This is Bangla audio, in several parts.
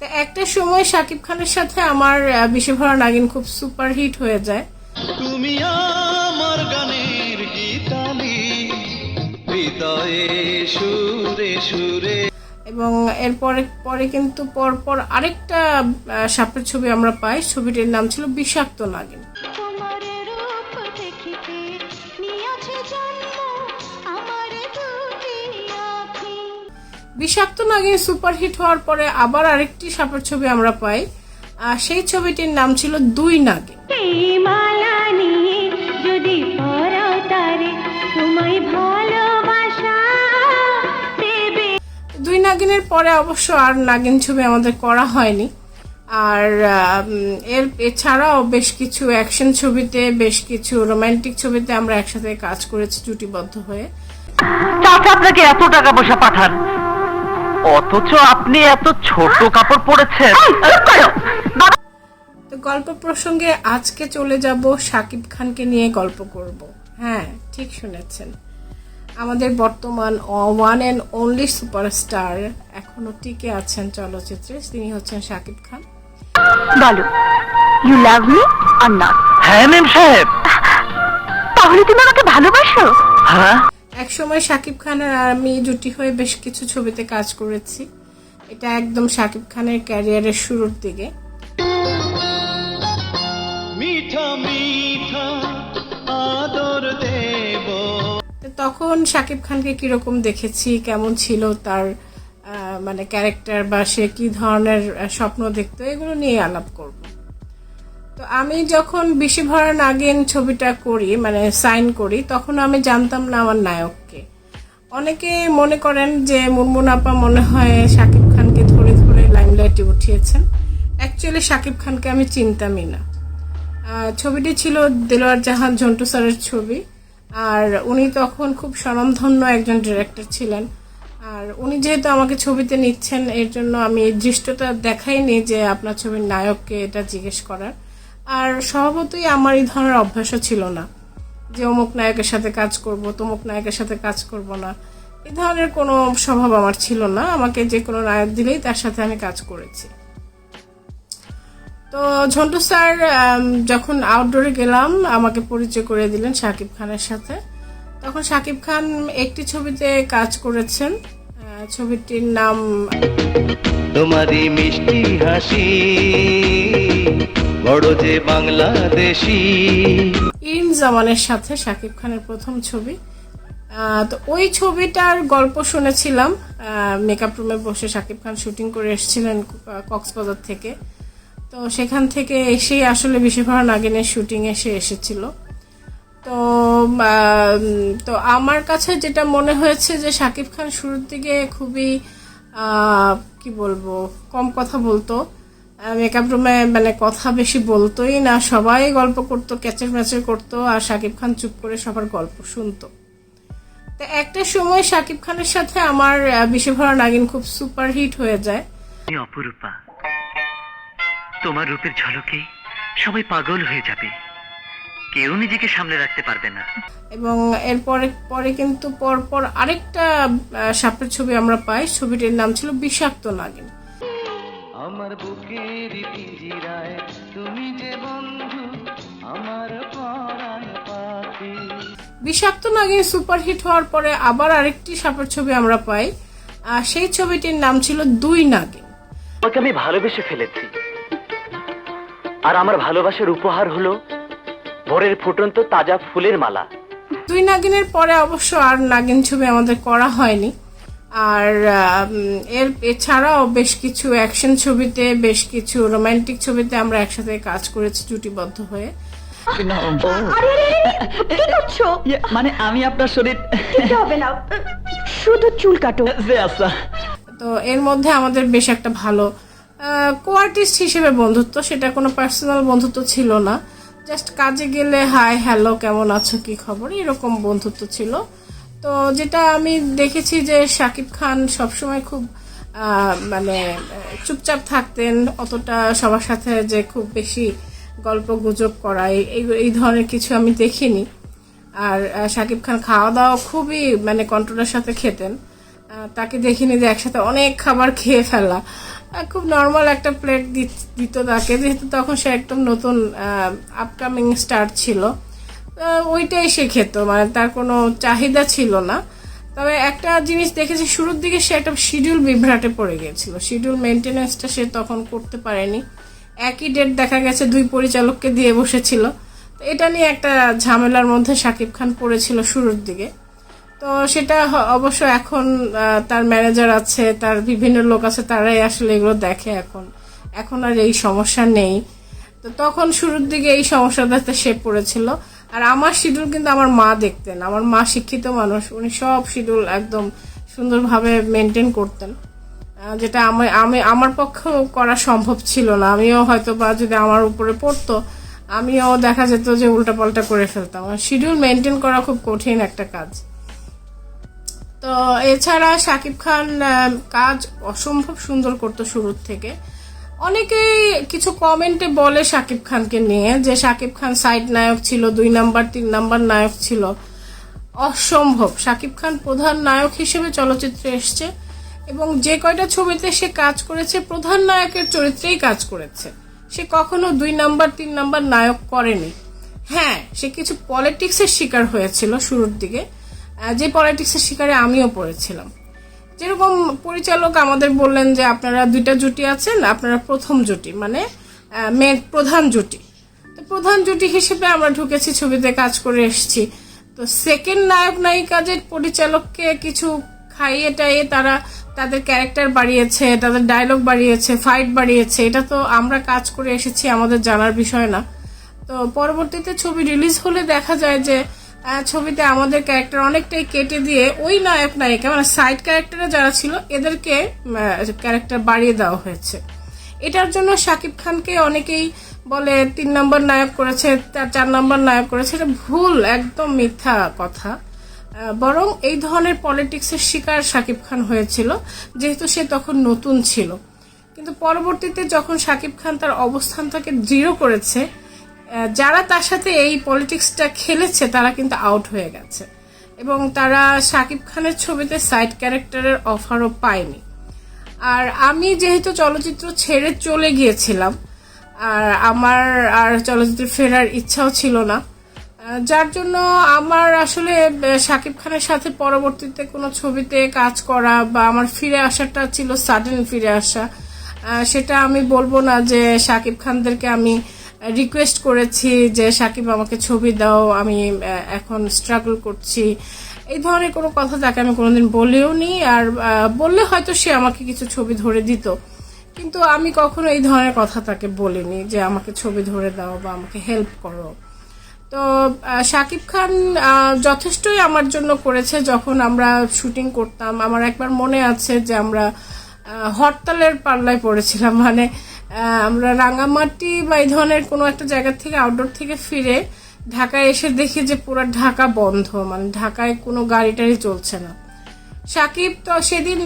তো একটা সময় শাকিব খানের সাথে আমার বিশ্বভরা নাগিন খুব সুপার হিট হয়ে যায়। তুমি আমার গানের গীতালি হৃদয়ে সুরে সুরে। এবং এরপরে পরে কিন্তু পরপর আরেকটা সাপের ছবি আমরা পাই ছবিটির নাম ছিল বিষাক্ত নাগিন। তোমার রূপ দেখিতে নিয়াছে জন্ম বিষাক্ত নাগিন সুপার হিট হওয়ার পরে আবার আরেকটি সাপের ছবি আমরা পাই। আর সেই ছবিটির নাম ছিল দুই নাগিন। দুই নাগিনের পরে অবশ্য আর নাগিন ছবি আমাদের করা হয়নি। আর এর এছাড়াও বেশ কিছু অ্যাকশন ছবিতে বেশ কিছু রোমান্টিক ছবিতে আমরা একসাথে কাজ করেছি জুটিবদ্ধ হয়ে। আপনাকে এত টাকা পয়সা পাঠান। অথচ আপনি এত ছোট কাপড় পরেছেন। তো গল্প প্রসঙ্গে আজকে চলে যাব শাকিব খানকে নিয়ে গল্প করব। হ্যাঁ ঠিক শুনেছেন। আমাদের বর্তমান ওয়ান অ্যান্ড অনলি সুপারস্টার এখনও টিকে আছেন চলচ্চিত্রে। তিনি হচ্ছেন শাকিব খান। বলো you love me R not হ্যাঁ ম্যাম সাহেব। তাহলে তুমি আমাকে ভালোবাসো? হ্যাঁ। একসময় শাকিব খানের আর আমি জুটি হয়ে বেশ কিছু ছবিতে কাজ করেছি। এটা একদম শাকিব খানের ক্যারিয়ারের শুরুর দিকে। তখন শাকিব খানকে কীরকম দেখেছি কেমন ছিল তার মানে ক্যারেক্টার বা সে কি ধরনের স্বপ্ন দেখতো এগুলো নিয়ে আলাপ করব। তো আমি যখন বেশি ভরা নাগিন ছবিটা করি মানে সাইন করি, তখন আমি জানতাম না আমার নায়ককে। অনেকে মনে করেন যে মুনমুন আপা মনে হয় শাকিব খানকে ধরে ধরে লাইমলাইটে উঠিয়েছেন। অ্যাকচুয়ালি শাকিব খানকে আমি চিনতামই না। ছবিটি ছিল দেলোয়ার জাহান ঝন্টু স্যারের ছবি। আর উনি তখন খুব স্বনামধন্য একজন ডিরেক্টর ছিলেন। আর উনি যেহেতু আমাকে ছবিতে নিচ্ছেন, এর জন্য আমি এই দৃশ্যটা দেখাইনি যে আপনার ছবির নায়ককে এটা জিজ্ঞেস করার। আর স্বভাবতই আমার এই ধরনের অভ্যাসও ছিল না যে অমুক নায়কের সাথে কাজ করব, তমুক নায়কের সাথে কাজ করব না। এই ধরনের কোনো স্বভাব আমার ছিল না। আমাকে যে কোনো নায়ক দিলেই তার সাথে আমি কাজ করেছি। তো ঝন্টু স্যার যখন আউটডোরে গেলাম, আমাকে পরিচয় করে দিলেন শাকিব খানের সাথে। তখন শাকিব খান একটি ছবিতে কাজ করেছেন। ছবিটির নাম তোমারই মিষ্টি হাসি। বড় যে বাংলাদেশি। ইন জামানের সাথে শাকিব খানের প্রথম ছবি। তো ওই ছবিটার গল্প শুনেছিলাম। মেকআপ রুমে বসে শাকিব খান শুটিং করে এসেছিলেন কক্সবাজার থেকে। তো সেখান থেকে এসেই আসলে বিশ্বভরা নাগিনের শুটিং এসে এসেছিল। তো তো আমার কাছে যেটা মনে হয়েছে যে শাকিব খান শুরুর দিকে খুবই কি বলব, কম কথা বলতো। মেকআপ রুমে মানে কথা বেশি বলতোই না সবাই গল্প করতো ক্যাচের ম্যাচের করতো আর শাকিব খান চুপ করে সবার গল্প শুনতো। তো একটা সময় শাকিব খানের সাথে আমার বিশ্বভরা নাগিন খুব সুপার হিট হয়ে যায়। অপরূপা। তোমার রূপের ঝলকে সবাই পাগল হয়ে যাবে। কেউ নিজেকে সামলে রাখতে পারবে না। এবং এরপরে পরে কিন্তু পরপর আরেকটা সাপের ছবি আমরা পাই। ছবিটির নাম ছিল বিষাক্ত নাগিন। আমার বুকের পিঞ্জিরায় তুমি যে বন্ধু আমার পরাণ পাখি বিষাক্ত নাগিন সুপার হিট হওয়ার পরে আবার আরেকটি সাপের ছবি আমরা পাই আর সেই ছবিটির নাম ছিল দুই নাগিন। তোমাকে আমি ভালোবেসে ফেলেছি। আর আমার ভালোবাসার উপহার হলো ভোরের ফুটন্ত তাজা ফুলের মালা। দুই নাগিনের পরে অবশ্য আর নাগিন ছবি আমাদের করা হয়নি। আর এর এছাড়াও বেশ কিছু অ্যাকশন ছবিতে বেশ কিছু রোমান্টিক ছবিতে আমরা একসাথে কাজ করেছি জুটিবদ্ধ হয়ে। আরে আরে আরে, কি করছ? ইয়ে, মানে আমি আপনার শরীর হবে না। শুধু চুল কাটো। আচ্ছা। তো এর মধ্যে আমাদের বেশ একটা ভালো কো আর্টিস্ট হিসেবে বন্ধুত্ব সেটা কোনো পার্সোনাল বন্ধুত্ব ছিল না। জাস্ট কাজে গেলে হাই হ্যালো কেমন আছো? কি খবর? এরকম বন্ধুত্ব ছিল। তো যেটা আমি দেখেছি যে শাকিব খান সবসময় খুব মানে চুপচাপ থাকতেন, অতটা সবার সাথে যে খুব বেশি গল্প গুজব করা এই- এই- ধরনের কিছু আমি দেখিনি। আর শাকিব খান খাওয়া দাওয়া খুবই মানে কন্ট্রোলের সাথে খেতেন। তাকে দেখিনি যে একসাথে অনেক খাবার খেয়ে ফেলা। খুব নর্মাল একটা প্লেট দিত তাকে, যেহেতু তখন সে একদম নতুন আপকামিং স্টার ছিল। ওইটাই সে খেত মানে তার কোনো চাহিদা ছিল না। তবে একটা জিনিস দেখেছি, শুরুর দিকে সে একটা শিডিউল বিভ্রাটে পড়ে গিয়েছিল। শিডিউল মেনটেন্যান্সটা সে তখন করতে পারেনি। একই ডেট দেখা গেছে, দুই পরিচালককে দিয়ে বসেছিল। তো এটা নিয়ে একটা ঝামেলার মধ্যে শাকিব খান পড়েছিল শুরুর দিকে। তো সেটা অবশ্য এখন তার ম্যানেজার আছে, তার বিভিন্ন লোক আছে, তারাই আসলে এগুলো দেখে এখন। এখন আর এই সমস্যা নেই। তো তখন শুরুর দিকে এই সমস্যাটাতে সে পড়েছিল। আর আমার শিডিউল কিন্তু আমার মা দেখতেন। আমার মা শিক্ষিত মানুষ, উনি সব শিডিউল একদম সুন্দরভাবে মেনটেন করতেন। যেটা আমি আমি, আমার পক্ষেও করা সম্ভব ছিল না। আমিও হয়তো বা যদি আমার উপরে পড়তো, আমিও দেখা যেত যে উল্টাপাল্টা করে ফেলতাম। শিডিউল মেনটেন করা খুব কঠিন একটা কাজ। তো এছাড়া শাকিব খান কাজ অসম্ভব সুন্দর করতো শুরুর থেকে। অনেকেই কিছু কমেন্টে বলে শাকিব খানকে নিয়ে, যে শাকিব খান সাইড নায়ক ছিল, দুই নাম্বার, তিন নাম্বার নায়ক ছিল। অসম্ভব। শাকিব খান প্রধান নায়ক হিসেবে চলচ্চিত্রে এসছে এবং যে কয়টা ছবিতে সে কাজ করেছে, প্রধান নায়কের চরিত্রেই কাজ করেছে। সে কখনো দুই নাম্বার, তিন নাম্বার নায়ক করেনি। হ্যাঁ সে কিছু পলিটিক্সের শিকার হয়েছিল শুরুর দিকে। যে পলিটিক্সের শিকারে আমিও পড়েছিলাম। যেরকম পরিচালক আমাদের বললেন যে আপনারা দুইটা জুটি আছেন, আপনারা প্রথম জুটি মানে মেন প্রধান জুটি। তো প্রধান জুটি হিসেবে আমরা ঢুকেছি, ছবিতে কাজ করে এসেছি। তো সেকেন্ড নায়ক নায়িকা যে পরিচালককে কিছু খাইয়ে টাইয়ে তারা তাদের ক্যারেক্টার বাড়িয়েছে, তাদের ডায়লগ বাড়িয়েছে, ফাইট বাড়িয়েছে, এটা তো আমরা কাজ করে এসেছি, আমাদের জানার বিষয় না। তো পরবর্তীতে ছবি রিলিজ হলে দেখা যায় যে ছবিতে আমাদের ক্যারেক্টার অনেকটাই কেটে দিয়ে ওই নায়ক নায়িকা মানে সাইড ক্যারেক্টারে যারা ছিল, এদেরকে ক্যারেক্টার বাড়িয়ে দেওয়া হয়েছে। এটার জন্য শাকিব খানকে অনেকেই বলে, তিন নম্বর নায়ক করেছে, তার চার নম্বর নায়ক করেছে, এটা ভুল, একদম মিথ্যা কথা। বরং এই ধরনের পলিটিক্সের শিকার শাকিব খান হয়েছিল, যেহেতু সে তখন নতুন ছিল। কিন্তু পরবর্তীতে যখন শাকিব খান তার অবস্থানটাকে দৃঢ় করেছে যারা তার সাথে এই পলিটিক্সটা খেলেছে, তারা কিন্তু আউট হয়ে গেছে। এবং তারা শাকিব খানের ছবিতে সাইড ক্যারেক্টারের অফারও পায়নি। আর আমি যেহেতু চলচ্চিত্র ছেড়ে চলে গিয়েছিলাম, আর আমার আর চলচ্চিত্রে ফেরার ইচ্ছাও ছিল না যার জন্য আমার আসলে শাকিব খানের সাথে পরবর্তীতে কোনো ছবিতে কাজ করা বা আমার ফিরে আসাটা ছিল সাডেন ফিরে আসা সেটা আমি বলব না যে শাকিব খানদেরকে আমি রিকোয়েস্ট করেছি যে, সাকিব, আমাকে ছবি দাও, আমি এখন স্ট্রাগল করছি। এই ধরনের কোনো কথা তাকে আমি কোনোদিন বলেও নি আর বললে হয়তো সে আমাকে কিছু ছবি ধরে দিত। কিন্তু আমি কখনো এই ধরনের কথা তাকে বলিনি যে, আমাকে ছবি ধরে দাও বা আমাকে হেল্প করো। তো শাকিব খান যথেষ্টই আমার জন্য করেছে। যখন আমরা শুটিং করতাম, আমার একবার মনে আছে যে, আমরা হরতালের পাল্লায় পড়েছিলাম। মানে আমরা রাঙামাটি বা এই ধরনের কোনো একটা জায়গা থেকে আউটডোর থেকে ফিরে ঢাকায় এসে দেখি যে পুরো ঢাকা বন্ধ মানে ঢাকায় কোনো গাড়ি টাড়ি চলছে না। সাকিব তো সেদিন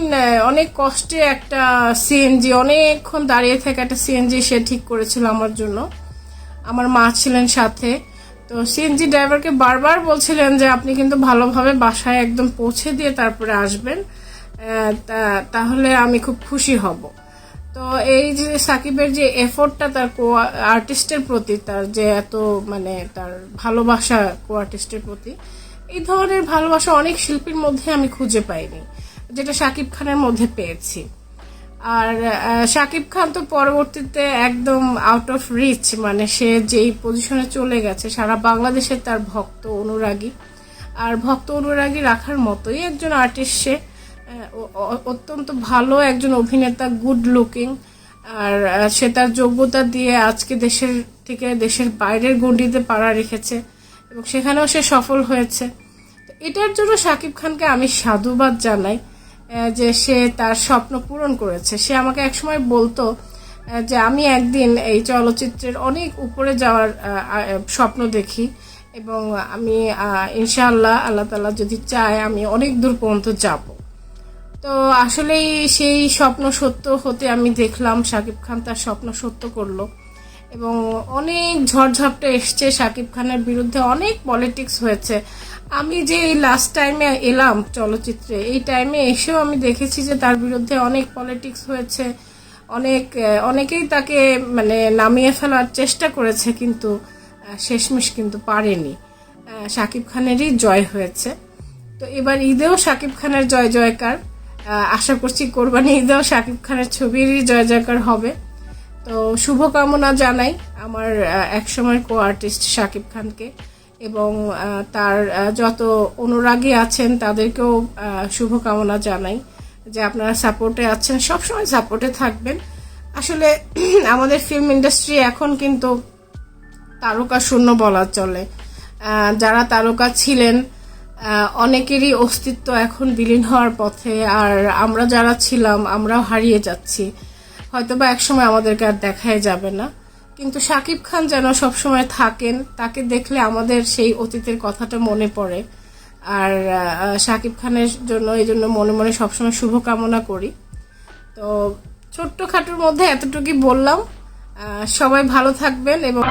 অনেক কষ্টে একটা সিএনজি অনেকক্ষণ দাঁড়িয়ে থেকে একটা সিএনজি সে ঠিক করেছিল আমার জন্য। আমার মা ছিলেন সাথে। তো সিএনজি ড্রাইভারকে বারবার বলছিলেন যে আপনি কিন্তু ভালোভাবে বাসায় একদম পৌঁছে দিয়ে তারপরে আসবেন। তাহলে আমি খুব খুশি হব। তো এই যে সাকিবের যে এফোর্টটা তার কো আর্টিস্টের প্রতি, তার যে এত মানে তার ভালোবাসা কো আর্টিস্টের প্রতি, এই ধরনের ভালোবাসা অনেক শিল্পীর মধ্যে আমি খুঁজে পাইনি, যেটা সাকিব খানের মধ্যে পেয়েছি। আর শাকিব খান তো পরবর্তীতে একদম আউট অফ রিচ মানে সে যেই পজিশনে চলে গেছে, সারা বাংলাদেশের তার ভক্ত অনুরাগী। আর ভক্ত অনুরাগী রাখার মতোই একজন আর্টিস্ট সে। অত্যন্ত ভালো একজন অভিনেতা গুড লুকিং আর সে তার যোগ্যতা দিয়ে আজকে দেশের থেকে দেশের বাইরের গণ্ডিতে পাড়া রেখেছে এবং সেখানেও সে সফল হয়েছে। এটার জন্য শাকিব খানকে আমি সাধুবাদ জানাই যে সে তার স্বপ্ন পূরণ করেছে। সে আমাকে একসময় বলতো যে আমি একদিন এই চলচ্চিত্রের অনেক উপরে যাওয়ার স্বপ্ন দেখি এবং আমি ইনশাআল্লাহ, আল্লাহ তালা যদি চায় আমি অনেক দূর পর্যন্ত যাব। তো আসলেই সেই স্বপ্ন সত্য হতে আমি দেখলাম শাকিব খান তার স্বপ্ন সত্য করল। এবং অনেক ঝড়ঝাপটা এসছে শাকিব খানের বিরুদ্ধে, অনেক পলিটিক্স হয়েছে। আমি যে এই লাস্ট টাইমে এলাম চলচ্চিত্রে, এই টাইমে এসেও আমি দেখেছি যে তার বিরুদ্ধে অনেক পলিটিক্স হয়েছে, অনেক অনেকেই তাকে মানে নামিয়ে ফেলার চেষ্টা করেছে কিন্তু শেষমেশ কিন্তু পারেনি। শাকিব খানেরই জয় হয়েছে। তো এবার ঈদেও শাকিব খানের জয় জয়কার আশা করছি কোরবানি ঈদেও শাকিব খানের ছবিরই জয় জয়কার হবে। তো শুভকামনা জানাই আমার একসময়ের কো আর্টিস্ট শাকিব খানকে এবং তার যত অনুরাগী আছেন তাদেরকেও শুভকামনা জানাই যে আপনারা সাপোর্টে আছেন, সবসময় সাপোর্টে থাকবেন। আসলে আমাদের ফিল্ম ইন্ডাস্ট্রি এখন কিন্তু তারকা শূন্য বলা চলে। যারা তারকা ছিলেন অনেকেরই অস্তিত্ব এখন বিলীন হওয়ার পথে, আর আমরা যারা ছিলাম, আমরাও হারিয়ে যাচ্ছি। হয়তো হয়তোবা একসময় আমাদেরকে আর দেখাই যাবে না। কিন্তু শাকিব খান যেন সবসময় থাকেন, তাকে দেখলে আমাদের সেই অতীতের কথাটা মনে পড়ে। আর শাকিব খানের জন্য, এই জন্য মনে মনে সবসময় শুভকামনা করি। তো ছোট্টখাটোর মধ্যে এতটুকুই বললাম। সবাই ভালো থাকবেন এবং